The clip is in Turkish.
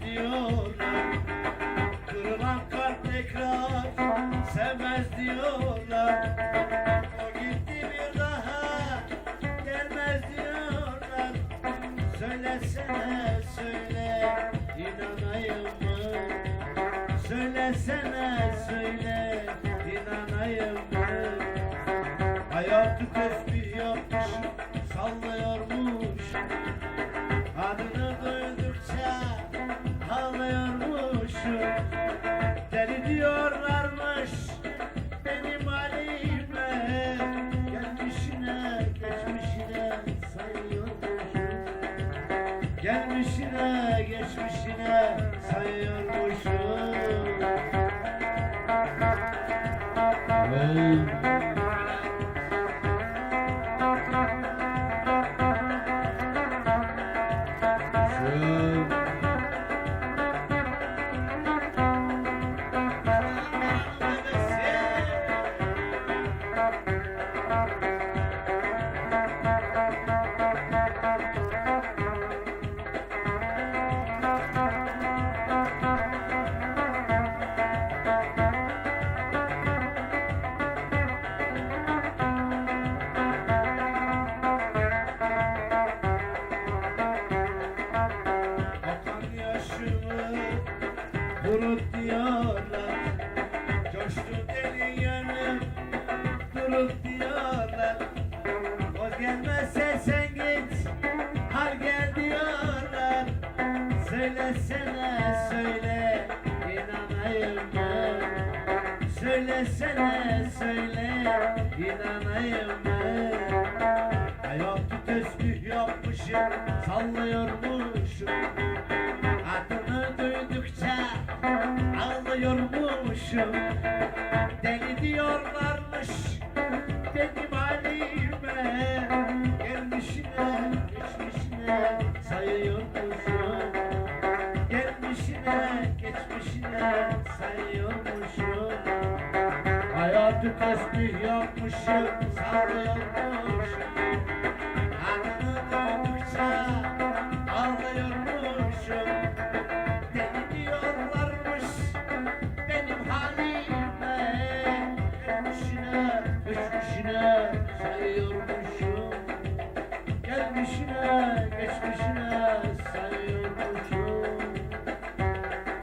diyorlar Kırılan kalp diyorlar. O bir daha gelmez diyorlar. Söylesene söyle inanayım mı? Söylesene söyle inanayım mı? Hayatı tesbih yapmış Gelmişine geçmişine sayıyormuşum. Akan kurut diyorlar Coştu deli yanım durut diyorlar O gelmezse sen git har gel diyorlar Söylesene söyle inanayım mı Söylesene söyle inanayım mı Hayatı tesbih yapmışım sallıyormuşum ağlıyormuşum Deli diyorlarmış benim halime. Gelmişine geçmişine sayıyormuşum. Gelmişine geçmişine sayıyormuşum. Hayatı tesbih yapmışım sallıyormuşum gelmişine geçmişine.